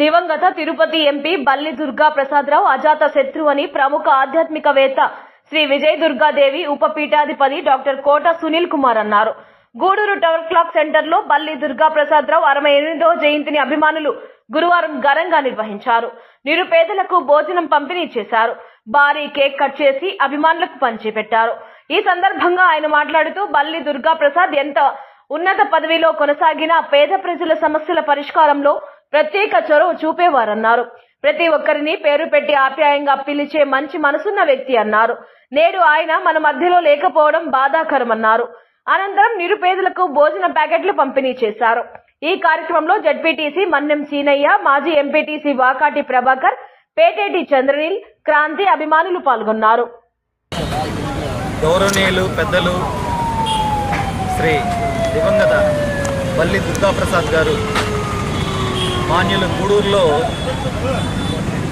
దివంగత తిరుపతి ఎంపీ బల్లి దుర్గా ప్రసాదరావు అజాత శత్రు అని ప్రముఖ ఆధ్యాత్మికవేత్త శ్రీ విజయ దుర్గాదేవి ఉప పీఠాధిపతి డాక్టర్ కోట సునీల్ కుమార్ అన్నారు. గూడూరు టవర్ క్లాక్ సెంటర్లో బల్లి దుర్గా ప్రసాదరావు అరవై ఎనిమిదవ జయంతిని అభిమానులు గురువారం ఘనంగా నిర్వహించారు. నిరుపేదలకు భోజనం పంపిణీ చేశారు. భారీ కేక్ కట్ చేసి అభిమానులకు పంచిపెట్టారు. ఈ సందర్భంగా ఆయన మాట్లాడుతూ బల్లి దుర్గా ప్రసాద్ ఎంత ఉన్నత పదవిలో కొనసాగినా పేద ప్రజల సమస్యల పరిష్కారంలో ప్రత్యేక చొరవ చూపేవారన్నారు. ప్రతి ఒక్కరిని పేరు పెట్టి ఆప్యాయంగా పిలిచే మంచి మనసున్న వ్యక్తి అన్నారు. నేడు ఆయన మన మధ్యలో లేకపోవడం బాధాకరమన్నారు. అనంతరం నిరుపేదలకు భోజన ప్యాకెట్లు పంపిణీ చేశారు. ఈ కార్యక్రమంలో జడ్పీటీసీ మన్నెం సీనయ్య మాజీ ఎంపీటీసీ వాకాటి ప్రభాకర్ పేటేటి చంద్రనీల్ క్రాంతి అభిమానులు పాల్గొన్నారు. గౌరవనీయులు పెద్దలు శ్రీ దివంగత బల్లి దుర్గాప్రసాద్ గారు మాన్యులు గూడూరులో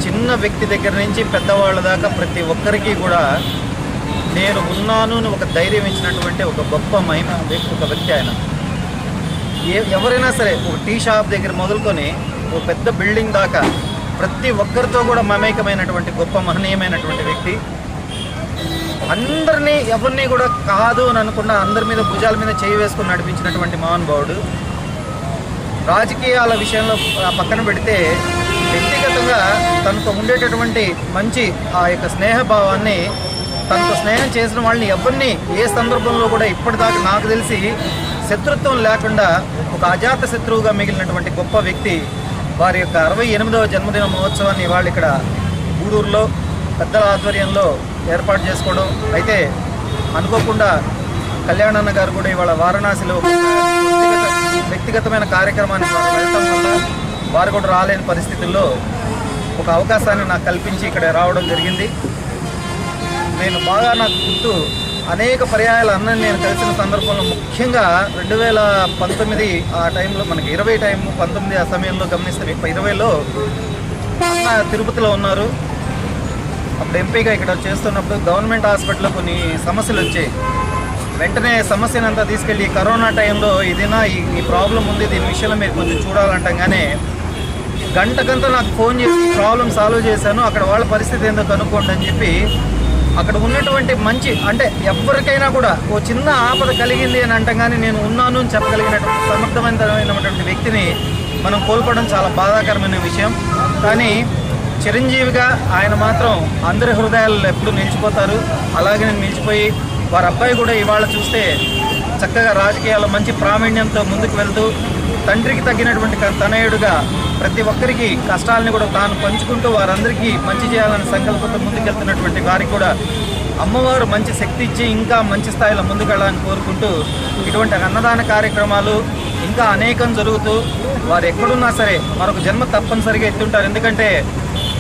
చిన్న వ్యక్తి దగ్గర నుంచి పెద్దవాళ్ళ దాకా ప్రతి ఒక్కరికి కూడా నేను ఉన్నాను అని ఒక ధైర్యం ఇచ్చినటువంటి ఒక గొప్ప మహిమ వ్యక్తి ఒక వ్యక్తి ఆయన. ఏ ఎవరైనా సరే ఒక టీ షాప్ దగ్గర మొదలుకొని ఒక పెద్ద బిల్డింగ్ దాకా ప్రతి ఒక్కరితో కూడా మమేకమైనటువంటి గొప్ప మహనీయమైనటువంటి వ్యక్తి. అందరినీ ఎవరిని కూడా కాదు అని అనుకున్న అందరి మీద భుజాల మీద చేయి వేసుకుని నడిపించినటువంటి మహానుభావుడు. రాజకీయాల విషయంలో పక్కన పెడితే వ్యక్తిగతంగా తనతో ఉండేటటువంటి మంచి ఆ యొక్క స్నేహభావాన్ని తనతో స్నేహం చేసిన వాళ్ళని ఎవరిని ఏ సందర్భంలో కూడా ఇప్పటిదాకా నాకు తెలిసి శత్రుత్వం లేకుండా ఒక అజాత శత్రువుగా మిగిలినటువంటి గొప్ప వ్యక్తి వారి యొక్క అరవై ఎనిమిదవ జన్మదిన మహోత్సవాన్ని ఇవాళ ఇక్కడ గూడూరులో పెద్దల ఆధ్వర్యంలో ఏర్పాటు చేసుకోవడం. అయితే అనుకోకుండా కళ్యాణన్న గారు కూడా ఇవాళ వారణాసిలో వ్యక్తిగతమైన కార్యక్రమానికి వారు వెళ్ళటం వల్ల వారు కూడా రాలేని పరిస్థితుల్లో ఒక అవకాశాన్ని నాకు కల్పించి ఇక్కడ రావడం జరిగింది. నేను బాగా నాకు గుర్తు అనేక పర్యాయాలు అన్నని నేను కలిసిన సందర్భంలో ముఖ్యంగా రెండు వేల పంతొమ్మిది ఆ టైంలో మనకి ఇరవై టైం పంతొమ్మిది ఆ సమయంలో గమనిస్తే ఇరవైలో అన్న తిరుపతిలో ఉన్నారు. అప్పుడు ఎంపీగా ఇక్కడ చేస్తున్నప్పుడు గవర్నమెంట్ హాస్పిటల్లో కొన్ని సమస్యలు వచ్చాయి. వెంటనే సమస్యను అంతా తీసుకెళ్ళి కరోనా టైంలో ఇదేనా ఈ ప్రాబ్లం ఉంది దీని విషయంలో మీరు కొంచెం చూడాలంటంగానే గంటకంతా నాకు ఫోన్ చేసి ప్రాబ్లం సాల్వ్ చేశాను అక్కడ వాళ్ళ పరిస్థితి ఏందో కనుక్కోండి అని చెప్పి అక్కడ ఉన్నటువంటి మంచి అంటే ఎవరికైనా కూడా ఓ చిన్న ఆపద కలిగింది అని అంటగానే నేను ఉన్నాను అని చెప్పగలిగినటువంటి సమర్థవంతమైనటువంటి వ్యక్తిని మనం కోల్పోవడం చాలా బాధాకరమైన విషయం. కానీ చిరంజీవిగా ఆయన మాత్రం అందరి హృదయాల్లో ఎప్పుడు నిలిచిపోతారు. అలాగే నేను నిలిచిపోయి వారి అబ్బాయి కూడా ఇవాళ చూస్తే చక్కగా రాజకీయాల్లో మంచి ప్రావీణ్యంతో ముందుకు వెళ్తూ తండ్రికి తగ్గినటువంటి తనయుడుగా ప్రతి ఒక్కరికి కష్టాలని కూడా తాను పంచుకుంటూ వారందరికీ మంచి చేయాలని సంకల్పంతో ముందుకెళ్తున్నటువంటి వారికి కూడా అమ్మవారు మంచి శక్తి ఇచ్చి ఇంకా మంచి స్థాయిలో ముందుకెళ్ళాలని కోరుకుంటూ ఇటువంటి అన్నదాన కార్యక్రమాలు ఇంకా అనేకం జరుగుతూ వారు ఎక్కడున్నా సరే మరొక జన్మ తప్పనిసరిగా ఎత్తుంటారు. ఎందుకంటే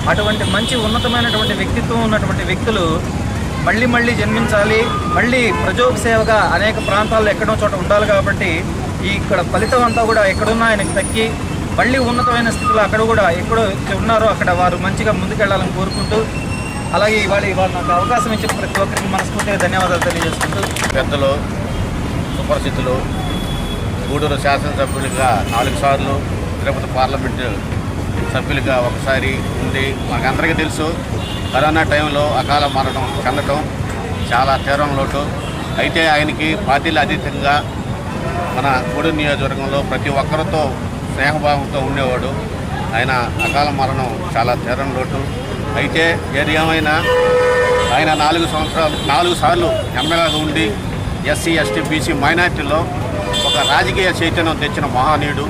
అటువంటి మంచి ఉన్నతమైనటువంటి వ్యక్తిత్వం ఉన్నటువంటి వ్యక్తులు మళ్ళీ మళ్ళీ జన్మించాలి. మళ్ళీ ప్రజోపసేవగా అనేక ప్రాంతాల్లో ఎక్కడో చోట ఉండాలి కాబట్టి ఈ ఇక్కడ ఫలితం అంతా కూడా ఎక్కడున్నా ఆయనకు తగ్గి మళ్ళీ ఉన్నతమైన స్థితిలో అక్కడ కూడా ఎక్కడో ఉన్నారో అక్కడ వారు మంచిగా ముందుకెళ్ళాలని కోరుకుంటూ అలాగే ఇవాళ ఇవాళ నాకు అవకాశం ఇచ్చిన ప్రతి ఒక్కరికి మనస్ఫూర్తిగా ధన్యవాదాలు తెలియజేసుకుంటూ. పెద్దలు సుపరిచితులు గూడూరు శాసనసభ్యులుగా నాలుగు సార్లు తిరుపతి పార్లమెంటు సభ్యులుగా ఒకసారి ఉంది మనకందరికీ తెలుసు. కరోనా టైంలో అకాల మరణం చెందటం చాలా తీవ్రం లోటు. అయితే ఆయనకి పార్టీలు అతీతంగా మన గూడూరు నియోజకవర్గంలో ప్రతి ఒక్కరితో స్నేహభావంతో ఉండేవాడు. ఆయన అకాల మరణం చాలా తీవ్రం లోటు. అయితే ఏది ఏమైనా ఆయన నాలుగు సంవత్సరాలు నాలుగు సార్లు ఎమ్మెల్యేగా ఉండి ఎస్సీ ఎస్టీ బీసీ మైనార్టీలో ఒక రాజకీయ చైతన్యం తెచ్చిన మహానీయుడు.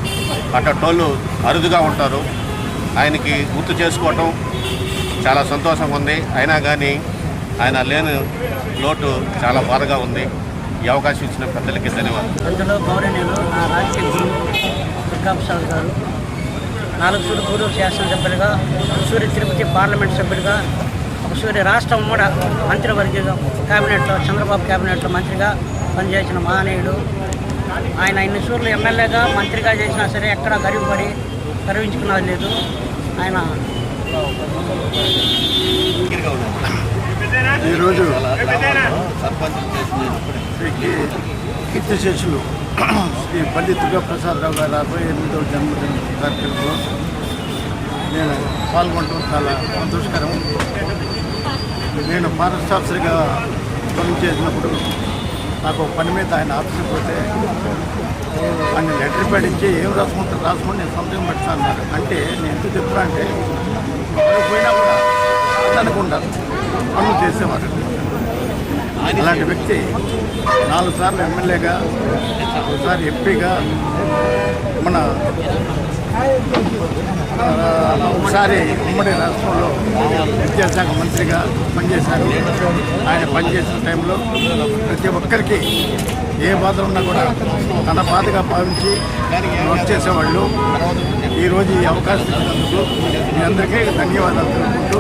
అట్టటోళ్ళు అరుదుగా ఉంటారు. ఆయనకి గుర్తు చేసుకోవటం చాలా సంతోషంగా ఉంది. అయినా కానీ ఆయన లేని లోటు చాలా బాధగా ఉంది. ఈ అవకాశం ఇచ్చిన పెద్దలకి ధన్యవాదాలు. అందులో గౌరవనీయులు నా రాజకీయ గురువు దుర్గాప్రసాద్ గారు నాలుగు సూర్య శాసనసభ్యులుగా సూర్య తిరుపతి పార్లమెంట్ సభ్యులుగా ఒకసూరి సూర్య రాష్ట్ర ఉమ్మడ మంత్రివర్గంగా కేబినెట్లో చంద్రబాబు కేబినెట్లో మంత్రిగా పనిచేసిన మహనీయుడు. ఆయన ఇన్ని సూర్లు ఎమ్మెల్యేగా మంత్రిగా చేసినా సరే ఎక్కడా గర్వపడి గర్వించుకున్నది లేదు. ఆయన ఈరోజు శ్రీ కీ- కీర్తిశేషులు శ్రీ పండిత్ ప్రసాదరావు గారి అరవై ఎనిమిదవ జన్మదిన కార్యక్రమంలో నేను పాల్గొనడం చాలా సంతోషకరం. నేను ఫారెస్ట్ ఆఫీసర్గా పని చేసినప్పుడు నాకు పని మీద ఆయన ఆఫీస్కి పోతే ఆయన లెటర్ పడించి ఏం రాసుకుంటారు రాసుకుని నేను సంతకం పెడతాను అంటే నేను ఎందుకు చెప్తాను అంటే పోయినా కూడా అనుకుంటారు పనులు చేసేవారు. అలాంటి వ్యక్తి నాలుగు సార్లు ఎమ్మెల్యేగా ఒకసారి ఎంపీగా మన ఒకసారి ఉమ్మడి రాష్ట్రంలో విద్యాశాఖ మంత్రిగా పనిచేశారు. ఆయన పనిచేసిన టైంలో ప్రతి ఒక్కరికి ఏ బాధ ఉన్నా కూడా తన బాధగా భావించి వర్క్ చేసేవాళ్ళు. ఈరోజు ఈ అవకాశం మీ అందరికీ ధన్యవాదాలు తెలుపుకుంటూ.